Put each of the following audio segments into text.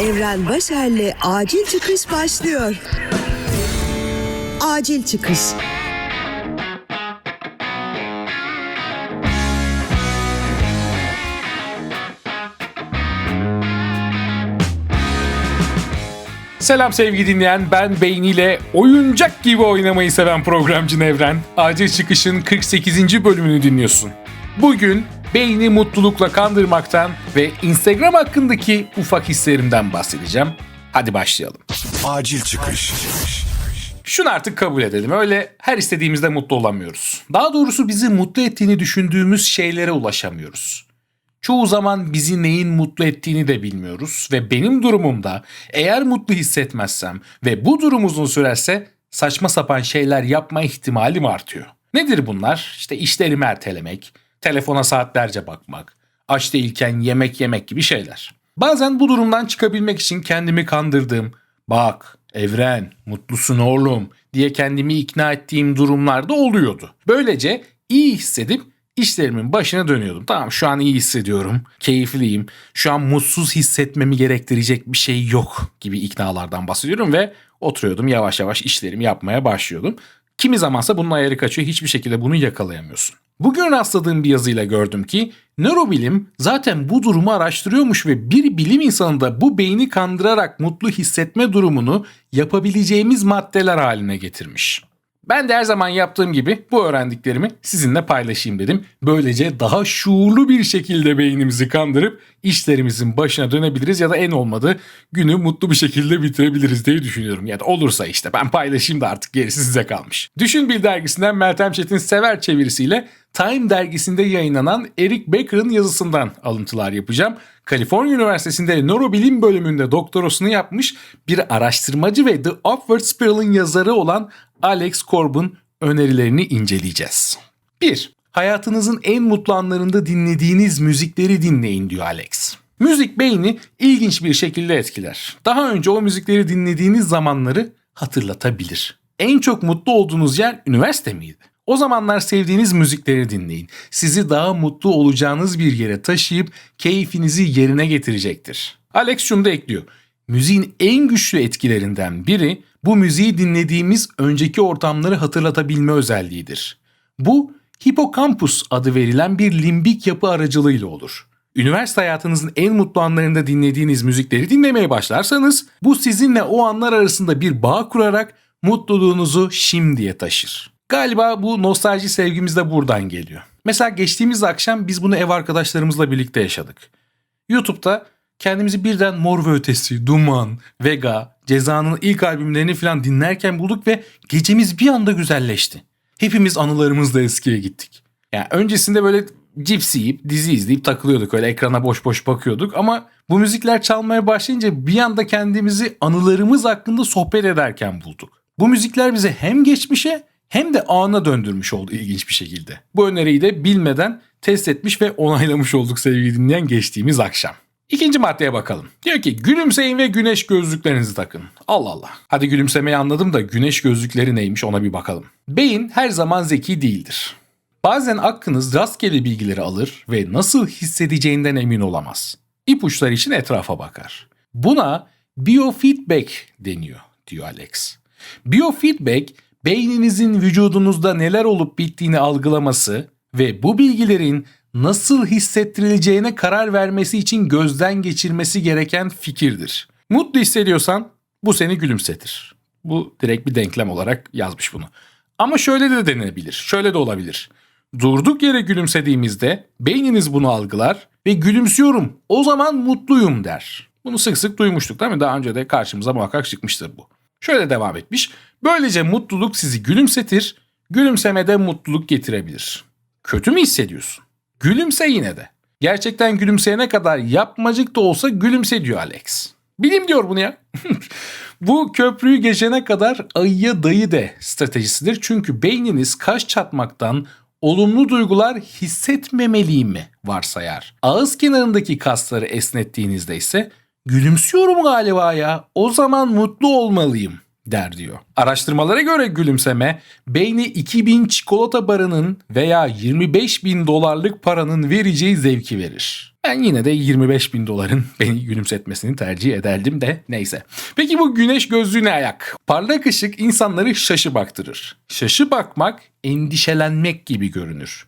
Evren Başer'le Acil Çıkış başlıyor. Acil Çıkış. Selam sevgili dinleyen, ben beyniyle oyuncak gibi oynamayı seven programcı Nevren. Acil Çıkış'ın 48. bölümünü dinliyorsun. Bugün beyni mutlulukla kandırmaktan ve Instagram hakkındaki ufak hislerimden bahsedeceğim. Hadi başlayalım. Acil çıkış. Şunu artık kabul edelim. Öyle her istediğimizde mutlu olamıyoruz. Daha doğrusu bizi mutlu ettiğini düşündüğümüz şeylere ulaşamıyoruz. Çoğu zaman bizi neyin mutlu ettiğini de bilmiyoruz ve benim durumumda eğer mutlu hissetmezsem ve bu durum uzun sürerse saçma sapan şeyler yapma ihtimalim artıyor. Nedir bunlar? İşte işlerimi ertelemek, telefona saatlerce bakmak, aç değilken yemek yemek gibi şeyler. Bazen bu durumdan çıkabilmek için kendimi kandırdığım, bak evren mutlusun oğlum diye kendimi ikna ettiğim durumlarda oluyordu. Böylece iyi hissedip işlerimin başına dönüyordum. Tamam şu an iyi hissediyorum, keyifliyim, şu an mutsuz hissetmemi gerektirecek bir şey yok gibi iknalardan bahsediyorum ve oturuyordum yavaş yavaş işlerimi yapmaya başlıyordum. Kimi zamansa bunun ayarı kaçıyor hiçbir şekilde bunu yakalayamıyorsun. Bugün rastladığım bir yazıyla gördüm ki nörobilim zaten bu durumu araştırıyormuş ve bir bilim insanında bu beyni kandırarak mutlu hissetme durumunu yapabileceğimiz maddeler haline getirmiş. Ben de her zaman yaptığım gibi bu öğrendiklerimi sizinle paylaşayım dedim. Böylece daha şuurlu bir şekilde beynimizi kandırıp işlerimizin başına dönebiliriz ya da en olmadı günü mutlu bir şekilde bitirebiliriz diye düşünüyorum. Ya da olursa işte ben paylaşayım da artık gerisi size kalmış. Düşün Bil dergisinden Meltem Çetin Sever çevirisiyle Time dergisinde yayınlanan Eric Becker'ın yazısından alıntılar yapacağım. Kaliforniya Üniversitesi'nde nörobilim bölümünde doktorasını yapmış bir araştırmacı ve The Upward Spiral'ın yazarı olan Alex Corbin önerilerini inceleyeceğiz. 1. Hayatınızın en mutlu anlarında dinlediğiniz müzikleri dinleyin diyor Alex. Müzik beyni ilginç bir şekilde etkiler. Daha önce o müzikleri dinlediğiniz zamanları hatırlatabilir. En çok mutlu olduğunuz yer üniversite miydi? O zamanlar sevdiğiniz müzikleri dinleyin. Sizi daha mutlu olacağınız bir yere taşıyıp keyfinizi yerine getirecektir. Alex şunu da ekliyor. Müziğin en güçlü etkilerinden biri bu müziği dinlediğimiz önceki ortamları hatırlatabilme özelliğidir. Bu hipokampus adı verilen bir limbik yapı aracılığıyla olur. Üniversite hayatınızın en mutlu anlarında dinlediğiniz müzikleri dinlemeye başlarsanız bu sizinle o anlar arasında bir bağ kurarak mutluluğunuzu şimdiye taşır. Galiba bu nostalji sevgimiz de buradan geliyor. Mesela geçtiğimiz akşam biz bunu ev arkadaşlarımızla birlikte yaşadık. YouTube'da kendimizi birden Mor ve Ötesi, Duman, Vega, Ceza'nın ilk albümlerini falan dinlerken bulduk ve gecemiz bir anda güzelleşti. Hepimiz anılarımızla eskiye gittik. Yani öncesinde böyle cips yiyip dizi izleyip takılıyorduk öyle ekrana boş boş bakıyorduk ama bu müzikler çalmaya başlayınca bir anda kendimizi anılarımız hakkında sohbet ederken bulduk. Bu müzikler bize hem geçmişe hem de ana döndürmüş oldu ilginç bir şekilde. Bu öneriyi de bilmeden test etmiş ve onaylamış olduk sevgili dinleyen geçtiğimiz akşam. İkinci maddeye bakalım. Diyor ki gülümseyin ve güneş gözlüklerinizi takın. Allah Allah. Hadi gülümsemeyi anladım da güneş gözlükleri neymiş ona bir bakalım. Beyin her zaman zeki değildir. Bazen aklınız rastgele bilgileri alır ve nasıl hissedeceğinden emin olamaz. İpuçları için etrafa bakar. Buna biofeedback deniyor diyor Alex. Biofeedback beyninizin vücudunuzda neler olup bittiğini algılaması ve bu bilgilerin nasıl hissettirileceğine karar vermesi için gözden geçirmesi gereken fikirdir. Mutlu hissediyorsan bu seni gülümsetir. Bu direkt bir denklem olarak yazmış bunu. Ama şöyle de denebilir. Şöyle de olabilir. Durduk yere gülümsediğimizde beyniniz bunu algılar ve gülümsüyorum o zaman mutluyum der. Bunu sık sık duymuştuk değil mi? Daha önce de karşımıza muhakkak çıkmıştır bu. Şöyle devam etmiş. Böylece mutluluk sizi gülümsetir, gülümsemede mutluluk getirebilir. Kötü mü hissediyorsun? Gülümse yine de. Gerçekten gülümseyene kadar yapmacık da olsa gülümse diyor Alex. Bilim diyor bunu ya. Bu köprüyü geçene kadar ayıya dayı de stratejisidir. Çünkü beyniniz kaş çatmaktan olumlu duygular hissetmemeliyim mi varsayar. Ağız kenarındaki kasları esnettiğinizde ise gülümsüyorum galiba ya o zaman mutlu olmalıyım der diyor. Araştırmalara göre gülümseme beyni 2000 çikolata barının veya 25 bin dolarlık paranın vereceği zevki verir. Ben yine de 25 bin doların beni gülümsetmesini tercih ederdim de neyse. Peki bu güneş gözlüğü ne ayak? Parlak ışık insanları şaşı baktırır. Şaşı bakmak endişelenmek gibi görünür.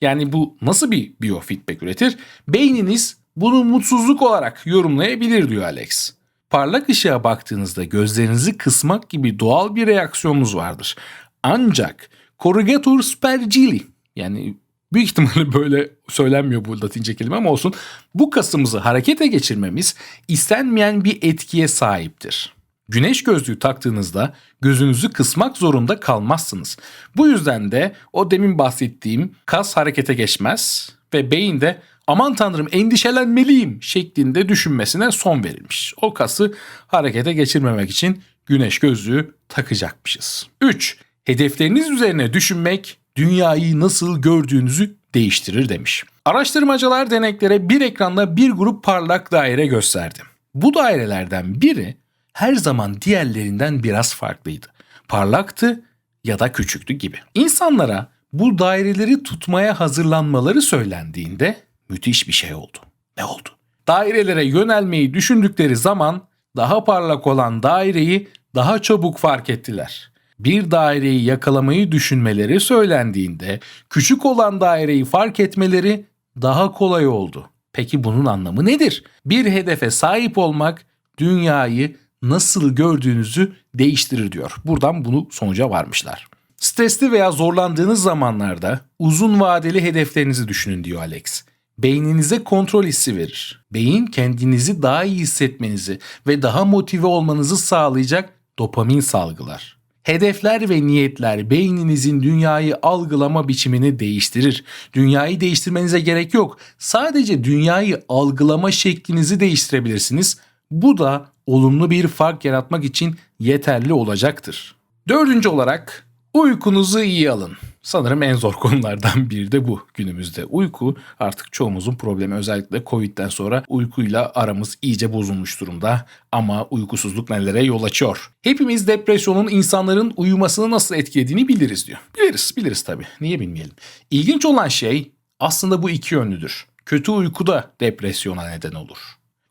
Yani bu nasıl bir biofeedback üretir? Beyniniz bunu mutsuzluk olarak yorumlayabilir diyor Alex. Parlak ışığa baktığınızda gözlerinizi kısmak gibi doğal bir reaksiyonunuz vardır. Ancak corrugator spergili yani büyük ihtimalle böyle söylenmiyor bu latince kelime ama olsun. Bu kasımızı harekete geçirmemiz istenmeyen bir etkiye sahiptir. Güneş gözlüğü taktığınızda gözünüzü kısmak zorunda kalmazsınız. Bu yüzden de o demin bahsettiğim kas harekete geçmez ve beyin de aman tanrım endişelenmeliyim şeklinde düşünmesine son verilmiş. O kası harekete geçirmemek için güneş gözlüğü takacakmışız. 3. Hedefleriniz üzerine düşünmek dünyayı nasıl gördüğünüzü değiştirir demiş. Araştırmacılar deneklere bir ekranda bir grup parlak daire gösterdi. Bu dairelerden biri her zaman diğerlerinden biraz farklıydı. Parlaktı ya da küçüktü gibi. İnsanlara bu daireleri tutmaya hazırlanmaları söylendiğinde müthiş bir şey oldu. Ne oldu? Dairelere yönelmeyi düşündükleri zaman daha parlak olan daireyi daha çabuk fark ettiler. Bir daireyi yakalamayı düşünmeleri söylendiğinde küçük olan daireyi fark etmeleri daha kolay oldu. Peki bunun anlamı nedir? Bir hedefe sahip olmak dünyayı nasıl gördüğünüzü değiştirir diyor. Buradan bunu sonuca varmışlar. Stresli veya zorlandığınız zamanlarda uzun vadeli hedeflerinizi düşünün diyor Alex. Beyninize kontrol hissi verir. Beyin kendinizi daha iyi hissetmenizi ve daha motive olmanızı sağlayacak dopamin salgılar. Hedefler ve niyetler beyninizin dünyayı algılama biçimini değiştirir. Dünyayı değiştirmenize gerek yok. Sadece dünyayı algılama şeklinizi değiştirebilirsiniz. Bu da olumlu bir fark yaratmak için yeterli olacaktır. Dördüncü olarak uykunuzu iyi alın. Sanırım en zor konulardan biri de bu günümüzde. Uyku artık çoğumuzun problemi özellikle Covid'den sonra uykuyla aramız iyice bozulmuş durumda. Ama uykusuzluk nelere yol açıyor? Hepimiz depresyonun insanların uyumasını nasıl etkilediğini biliriz diyor. Biliriz, biliriz tabii. Niye bilmeyelim? İlginç olan şey aslında bu iki yönlüdür. Kötü uyku da depresyona neden olur.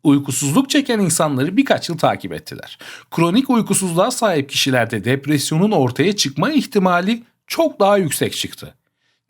Uykusuzluk çeken insanları birkaç yıl takip ettiler. Kronik uykusuzluğa sahip kişilerde depresyonun ortaya çıkma ihtimali çok daha yüksek çıktı.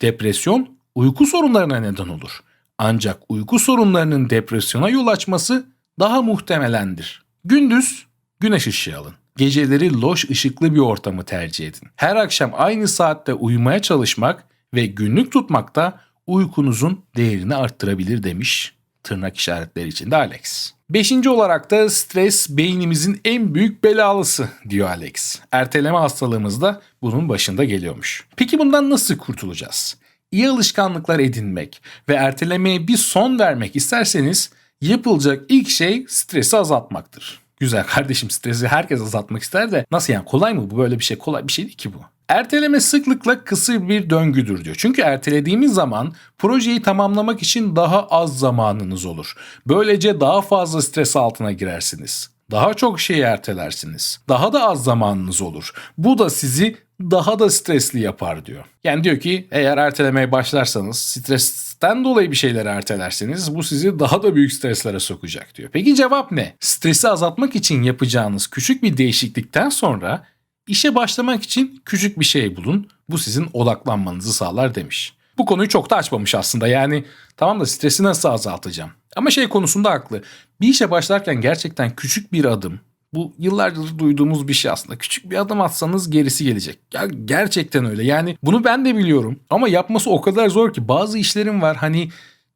Depresyon uyku sorunlarına neden olur. Ancak uyku sorunlarının depresyona yol açması daha muhtemelendir. Gündüz güneş ışığı alın. Geceleri loş ışıklı bir ortamı tercih edin. Her akşam aynı saatte uyumaya çalışmak ve günlük tutmak da uykunuzun değerini arttırabilir demiş tırnak işaretleri içinde Alex. Beşinci olarak da stres beynimizin en büyük belalısı diyor Alex. Erteleme hastalığımız da bunun başında geliyormuş. Peki bundan nasıl kurtulacağız? İyi alışkanlıklar edinmek ve ertelemeye bir son vermek isterseniz yapılacak ilk şey stresi azaltmaktır. Güzel kardeşim stresi herkes azaltmak ister de nasıl yani kolay mı bu böyle bir şey kolay bir şey değil ki bu. Erteleme sıklıkla kısır bir döngüdür diyor. Çünkü ertelediğimiz zaman projeyi tamamlamak için daha az zamanınız olur. Böylece daha fazla stres altına girersiniz. Daha çok şeyi ertelersiniz. Daha da az zamanınız olur. Bu da sizi daha da stresli yapar diyor. Yani diyor ki eğer ertelemeye başlarsanız stresten dolayı bir şeyleri ertelerseniz bu sizi daha da büyük streslere sokacak diyor. Peki cevap ne? Stresi azaltmak için yapacağınız küçük bir değişiklikten sonra İşe başlamak için küçük bir şey bulun. Bu sizin odaklanmanızı sağlar demiş. Bu konuyu çok da açmamış aslında. Yani tamam da stresi nasıl azaltacağım? Ama şey konusunda haklı. Bir işe başlarken gerçekten küçük bir adım. Bu yıllardır duyduğumuz bir şey aslında. Küçük bir adım atsanız gerisi gelecek. Ya gerçekten öyle. Yani bunu ben de biliyorum. Ama yapması o kadar zor ki bazı işlerim var hani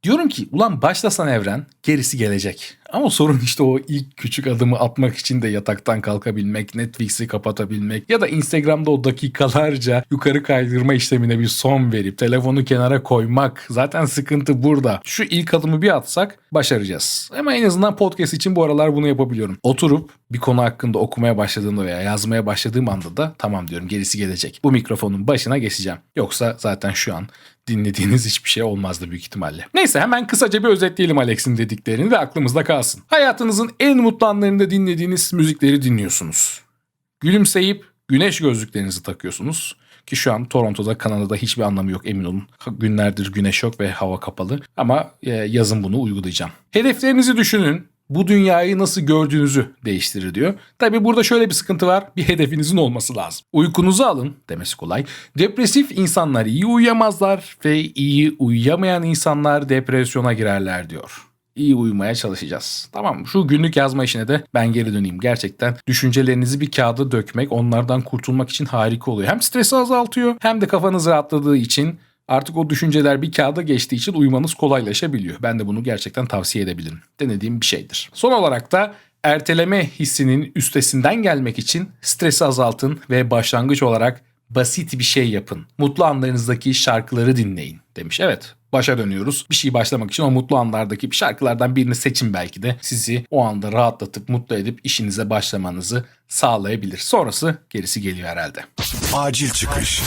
Diyorum ki ulan başlasan evren gerisi gelecek. Ama sorun işte o ilk küçük adımı atmak için de yataktan kalkabilmek, Netflix'i kapatabilmek ya da Instagram'da o dakikalarca yukarı kaydırma işlemine bir son verip telefonu kenara koymak. Zaten sıkıntı burada. Şu ilk adımı bir atsak başaracağız. Ama en azından podcast için bu aralar bunu yapabiliyorum. Oturup bir konu hakkında okumaya başladığımda veya yazmaya başladığım anda da tamam diyorum gerisi gelecek. Bu mikrofonun başına geçeceğim. Yoksa zaten şu an dinlediğiniz hiçbir şey olmazdı büyük ihtimalle. Neyse hemen kısaca bir özetleyelim Alex'in dediklerini ve aklımızda kalsın. Hayatınızın en mutlu anlarında dinlediğiniz müzikleri dinliyorsunuz. Gülümseyip güneş gözlüklerinizi takıyorsunuz. Ki şu an Toronto'da, Kanada'da hiçbir anlamı yok emin olun. Günlerdir güneş yok ve hava kapalı. Ama e, yazın bunu uygulayacağım. Hedeflerinizi düşünün. Bu dünyayı nasıl gördüğünüzü değiştirir diyor. Tabi burada şöyle bir sıkıntı var. Bir hedefinizin olması lazım. Uykunuzu alın demesi kolay. Depresif insanlar iyi uyuyamazlar ve iyi uyuyamayan insanlar depresyona girerler diyor iyi uyumaya çalışacağız. Tamam şu günlük yazma işine de ben geri döneyim. Gerçekten düşüncelerinizi bir kağıda dökmek onlardan kurtulmak için harika oluyor. Hem stresi azaltıyor hem de kafanız rahatladığı için artık o düşünceler bir kağıda geçtiği için uyumanız kolaylaşabiliyor. Ben de bunu gerçekten tavsiye edebilirim. Denediğim bir şeydir. Son olarak da erteleme hissinin üstesinden gelmek için stresi azaltın ve başlangıç olarak basit bir şey yapın. Mutlu anlarınızdaki şarkıları dinleyin demiş. Evet başa dönüyoruz. Bir şey başlamak için o mutlu anlardaki bir şarkılardan birini seçin belki de sizi o anda rahatlatıp mutlu edip işinize başlamanızı sağlayabilir. Sonrası gerisi geliyor herhalde. Acil çıkış.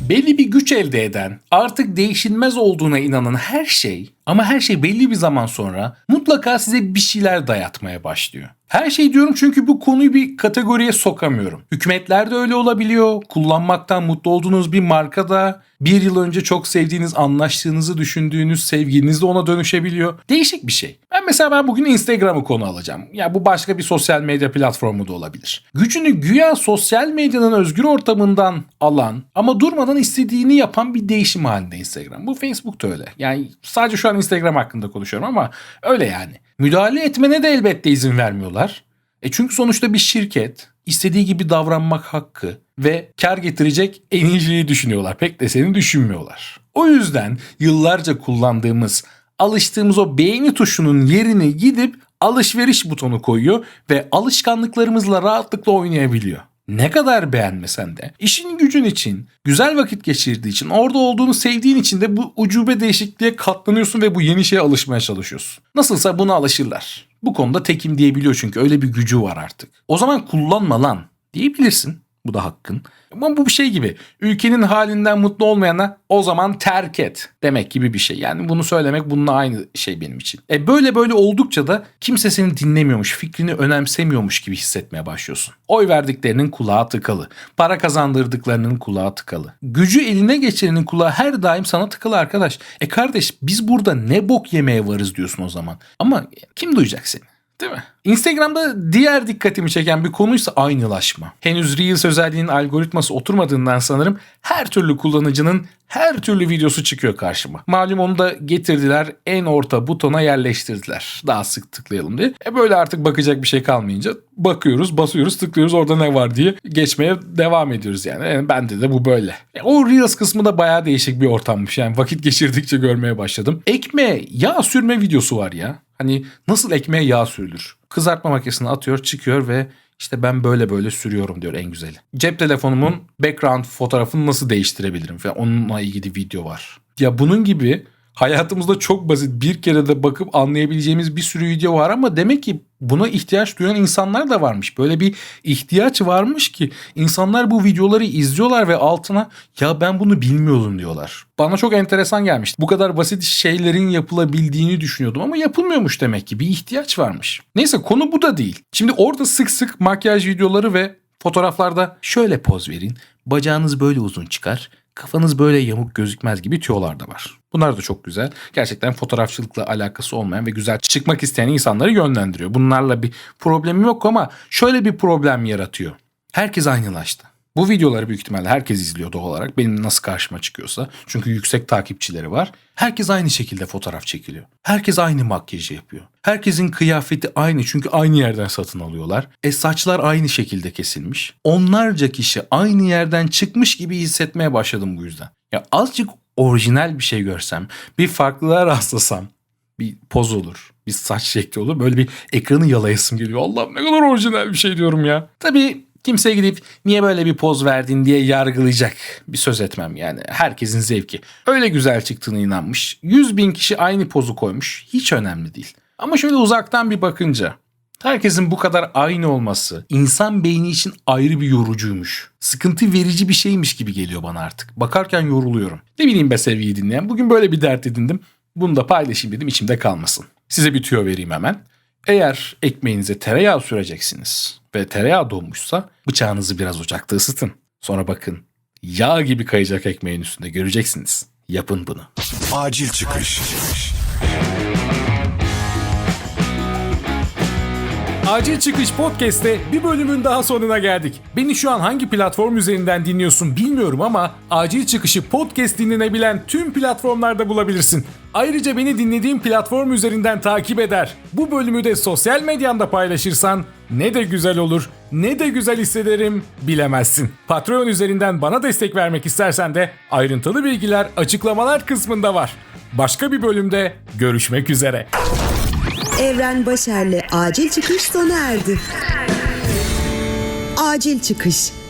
Belli bir güç elde eden, artık değişilmez olduğuna inanan her şey ama her şey belli bir zaman sonra mutlaka size bir şeyler dayatmaya başlıyor. Her şey diyorum çünkü bu konuyu bir kategoriye sokamıyorum. Hükümetlerde öyle olabiliyor. Kullanmaktan mutlu olduğunuz bir markada bir yıl önce çok sevdiğiniz, anlaştığınızı düşündüğünüz sevgiliniz de ona dönüşebiliyor. Değişik bir şey. Ben mesela ben bugün Instagram'ı konu alacağım. Ya bu başka bir sosyal medya platformu da olabilir. Gücünü güya sosyal medyanın özgür ortamından alan ama durmadan istediğini yapan bir değişim halinde Instagram. Bu Facebook da öyle. Yani sadece şu an Instagram hakkında konuşuyorum ama öyle yani. Müdahale etmene de elbette izin vermiyorlar. E çünkü sonuçta bir şirket istediği gibi davranmak hakkı ve kar getirecek en iyi şeyi düşünüyorlar. Pek de seni düşünmüyorlar. O yüzden yıllarca kullandığımız, alıştığımız o beğeni tuşunun yerine gidip alışveriş butonu koyuyor ve alışkanlıklarımızla rahatlıkla oynayabiliyor. Ne kadar beğenmesen de işin gücün için, güzel vakit geçirdiği için, orada olduğunu sevdiğin için de bu ucube değişikliğe katlanıyorsun ve bu yeni şeye alışmaya çalışıyorsun. Nasılsa buna alışırlar. Bu konuda tekim diyebiliyor çünkü öyle bir gücü var artık. O zaman kullanma lan diyebilirsin. Bu da hakkın. Ama bu bir şey gibi. Ülkenin halinden mutlu olmayana o zaman terk et demek gibi bir şey. Yani bunu söylemek bununla aynı şey benim için. E böyle böyle oldukça da kimse seni dinlemiyormuş, fikrini önemsemiyormuş gibi hissetmeye başlıyorsun. Oy verdiklerinin kulağı tıkalı. Para kazandırdıklarının kulağı tıkalı. Gücü eline geçirenin kulağı her daim sana tıkalı arkadaş. E kardeş biz burada ne bok yemeye varız diyorsun o zaman. Ama kim duyacak seni? Değil mi? Instagram'da diğer dikkatimi çeken bir konuysa aynılaşma. Henüz Reels özelliğinin algoritması oturmadığından sanırım her türlü kullanıcının her türlü videosu çıkıyor karşıma. Malum onu da getirdiler en orta butona yerleştirdiler. Daha sık tıklayalım diye. E böyle artık bakacak bir şey kalmayınca bakıyoruz, basıyoruz, tıklıyoruz orada ne var diye geçmeye devam ediyoruz yani. yani bende de bu böyle. E o Reels kısmı da bayağı değişik bir ortammış. Yani vakit geçirdikçe görmeye başladım. Ekmeğe yağ sürme videosu var ya. Hani nasıl ekmeğe yağ sürülür? Kızartma makinesine atıyor çıkıyor ve işte ben böyle böyle sürüyorum diyor en güzeli. Cep telefonumun background fotoğrafını nasıl değiştirebilirim falan onunla ilgili video var. Ya bunun gibi hayatımızda çok basit bir kere de bakıp anlayabileceğimiz bir sürü video var ama demek ki buna ihtiyaç duyan insanlar da varmış. Böyle bir ihtiyaç varmış ki insanlar bu videoları izliyorlar ve altına ya ben bunu bilmiyordum diyorlar. Bana çok enteresan gelmişti. Bu kadar basit şeylerin yapılabildiğini düşünüyordum ama yapılmıyormuş demek ki. Bir ihtiyaç varmış. Neyse konu bu da değil. Şimdi orada sık sık makyaj videoları ve fotoğraflarda şöyle poz verin. Bacağınız böyle uzun çıkar kafanız böyle yamuk gözükmez gibi tüyolar da var. Bunlar da çok güzel. Gerçekten fotoğrafçılıkla alakası olmayan ve güzel çıkmak isteyen insanları yönlendiriyor. Bunlarla bir problemim yok ama şöyle bir problem yaratıyor. Herkes aynılaştı. Bu videoları büyük ihtimalle herkes izliyor doğal olarak. Benim nasıl karşıma çıkıyorsa. Çünkü yüksek takipçileri var. Herkes aynı şekilde fotoğraf çekiliyor. Herkes aynı makyajı yapıyor. Herkesin kıyafeti aynı çünkü aynı yerden satın alıyorlar. E saçlar aynı şekilde kesilmiş. Onlarca kişi aynı yerden çıkmış gibi hissetmeye başladım bu yüzden. Ya azıcık orijinal bir şey görsem, bir farklılığa rastlasam bir poz olur, bir saç şekli olur. Böyle bir ekranı yalayasım geliyor. Allah'ım ne kadar orijinal bir şey diyorum ya. Tabii Kimse gidip niye böyle bir poz verdin diye yargılayacak bir söz etmem yani. Herkesin zevki. Öyle güzel çıktığına inanmış. 100 bin kişi aynı pozu koymuş. Hiç önemli değil. Ama şöyle uzaktan bir bakınca herkesin bu kadar aynı olması insan beyni için ayrı bir yorucuymuş. Sıkıntı verici bir şeymiş gibi geliyor bana artık. Bakarken yoruluyorum. Ne bileyim be sevgili dinleyen. Bugün böyle bir dert edindim. Bunu da paylaşayım dedim içimde kalmasın. Size bir tüyo vereyim hemen. Eğer ekmeğinize tereyağı süreceksiniz ve tereyağı donmuşsa bıçağınızı biraz ocakta ısıtın. Sonra bakın Yağ gibi kayacak ekmeğin üstünde göreceksiniz. Yapın bunu. Acil çıkış. Acil Çıkış Podcast'te bir bölümün daha sonuna geldik. Beni şu an hangi platform üzerinden dinliyorsun bilmiyorum ama Acil Çıkış'ı podcast dinlenebilen tüm platformlarda bulabilirsin. Ayrıca beni dinlediğin platform üzerinden takip eder. Bu bölümü de sosyal medyanda paylaşırsan ne de güzel olur, ne de güzel hissederim bilemezsin. Patreon üzerinden bana destek vermek istersen de ayrıntılı bilgiler açıklamalar kısmında var. Başka bir bölümde görüşmek üzere. Evren Başer'le acil çıkış sona erdi. Acil çıkış.